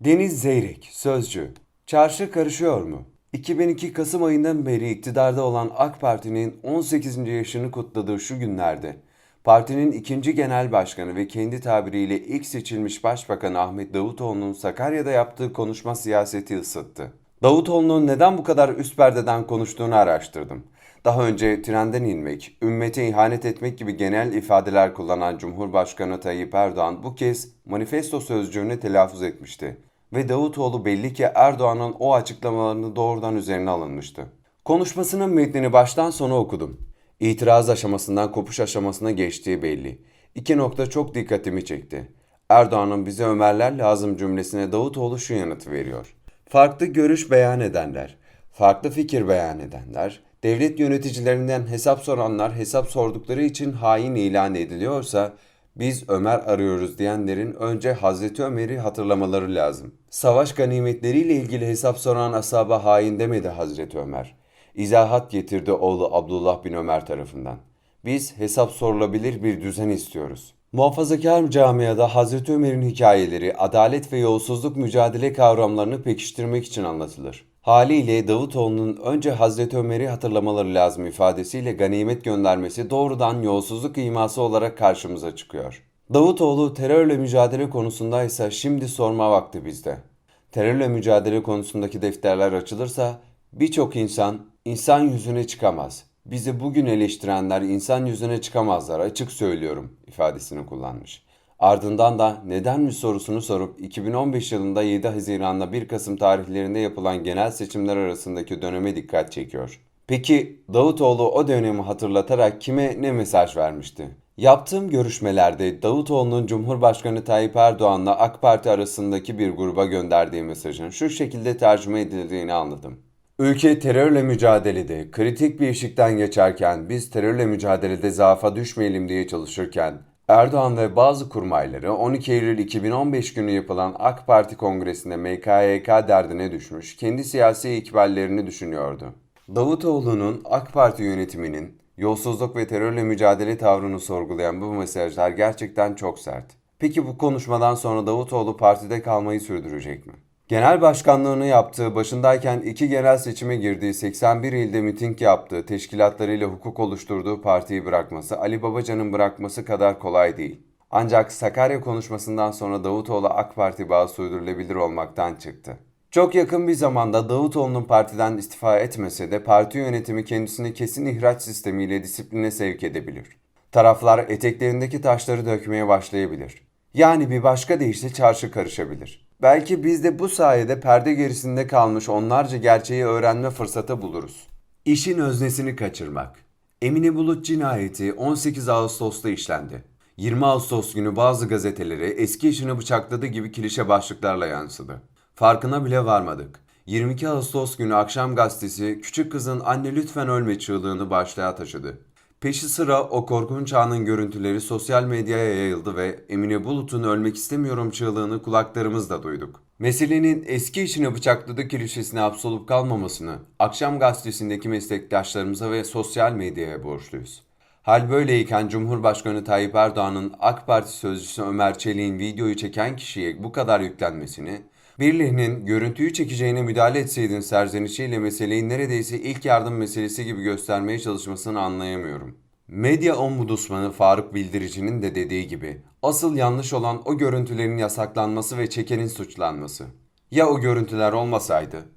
Deniz Zeyrek, Sözcü. Çarşı karışıyor mu? 2002 Kasım ayından beri iktidarda olan AK Parti'nin 18. yaşını kutladığı şu günlerde, partinin ikinci genel başkanı ve kendi tabiriyle ilk seçilmiş başbakan Ahmet Davutoğlu'nun Sakarya'da yaptığı konuşma siyaseti ısıttı. Davutoğlu'nun neden bu kadar üst perdeden konuştuğunu araştırdım. Daha önce trenden inmek, ümmete ihanet etmek gibi genel ifadeler kullanan Cumhurbaşkanı Tayyip Erdoğan bu kez manifesto sözcüğünü telaffuz etmişti. Ve Davutoğlu belli ki Erdoğan'ın o açıklamalarını doğrudan üzerine alınmıştı. Konuşmasının metnini baştan sona okudum. İtiraz aşamasından kopuş aşamasına geçtiği belli. İki nokta çok dikkatimi çekti. Erdoğan'ın bize Ömerler lazım cümlesine Davutoğlu şu yanıtı veriyor. Farklı görüş beyan edenler, farklı fikir beyan edenler, devlet yöneticilerinden hesap soranlar hesap sordukları için hain ilan ediliyorsa biz Ömer arıyoruz diyenlerin önce Hazreti Ömer'i hatırlamaları lazım. Savaş ganimetleriyle ilgili hesap soran asaba hain demedi Hazreti Ömer. İzahat getirdi oğlu Abdullah bin Ömer tarafından. Biz hesap sorulabilir bir düzen istiyoruz. Muhafazakar camiada Hazreti Ömer'in hikayeleri adalet ve yolsuzluk mücadele kavramlarını pekiştirmek için anlatılır. Haliyle Davutoğlu'nun önce Hazreti Ömer'i hatırlamaları lazım ifadesiyle ganimet göndermesi doğrudan yolsuzluk iması olarak karşımıza çıkıyor. Davutoğlu terörle mücadele konusunda ise şimdi sorma vakti bizde. Terörle mücadele konusundaki defterler açılırsa birçok insan insan yüzüne çıkamaz. Bizi bugün eleştirenler insan yüzüne çıkamazlar açık söylüyorum ifadesini kullanmış. Ardından da neden mi sorusunu sorup 2015 yılında 7 Haziran'la 1 Kasım tarihlerinde yapılan genel seçimler arasındaki döneme dikkat çekiyor. Peki Davutoğlu o dönemi hatırlatarak kime ne mesaj vermişti? Yaptığım görüşmelerde Davutoğlu'nun Cumhurbaşkanı Tayyip Erdoğan'la AK Parti arasındaki bir gruba gönderdiği mesajın şu şekilde tercüme edildiğini anladım. Ülke terörle mücadelede kritik bir eşikten geçerken biz terörle mücadelede zaafa düşmeyelim diye çalışırken Erdoğan ve bazı kurmayları 12 Eylül 2015 günü yapılan AK Parti kongresinde MKYK derdine düşmüş, kendi siyasi ikballerini düşünüyordu. Davutoğlu'nun AK Parti yönetiminin yolsuzluk ve terörle mücadele tavrını sorgulayan bu mesajlar gerçekten çok sert. Peki bu konuşmadan sonra Davutoğlu partide kalmayı sürdürecek mi? Genel başkanlığını yaptığı, başındayken iki genel seçime girdiği, 81 ilde miting yaptığı, teşkilatlarıyla hukuk oluşturduğu partiyi bırakması, Ali Babacan'ın bırakması kadar kolay değil. Ancak Sakarya konuşmasından sonra Davutoğlu AK Parti bağı sürdürülebilir olmaktan çıktı. Çok yakın bir zamanda Davutoğlu'nun partiden istifa etmese de parti yönetimi kendisini kesin ihraç sistemiyle disipline sevk edebilir. Taraflar eteklerindeki taşları dökmeye başlayabilir. Yani bir başka deyişle çarşı karışabilir. Belki biz de bu sayede perde gerisinde kalmış onlarca gerçeği öğrenme fırsatı buluruz. İşin öznesini kaçırmak. Emine Bulut cinayeti 18 Ağustos'ta işlendi. 20 Ağustos günü bazı gazetelere eski eşini bıçakladı gibi klişe başlıklarla yansıdı. Farkına bile varmadık. 22 Ağustos günü akşam gazetesi küçük kızın anne lütfen ölme çığlığını başlığa taşıdı. Peşi sıra o korkunç anın görüntüleri sosyal medyaya yayıldı ve Emine Bulut'un ölmek istemiyorum çığlığını kulaklarımızla duyduk. Meselenin eski işini bıçakladı klişesine hapsolup kalmamasını akşam gazetesindeki meslektaşlarımıza ve sosyal medyaya borçluyuz. Hal böyleyken Cumhurbaşkanı Tayyip Erdoğan'ın AK Parti sözcüsü Ömer Çelik'in videoyu çeken kişiye bu kadar yüklenmesini, birilerinin görüntüyü çekeceğine müdahale etseydin serzenişiyle meseleyi neredeyse ilk yardım meselesi gibi göstermeye çalışmasını anlayamıyorum. Medya ombudsmanı Faruk Bildirici'nin de dediği gibi asıl yanlış olan o görüntülerin yasaklanması ve çekenin suçlanması. Ya o görüntüler olmasaydı?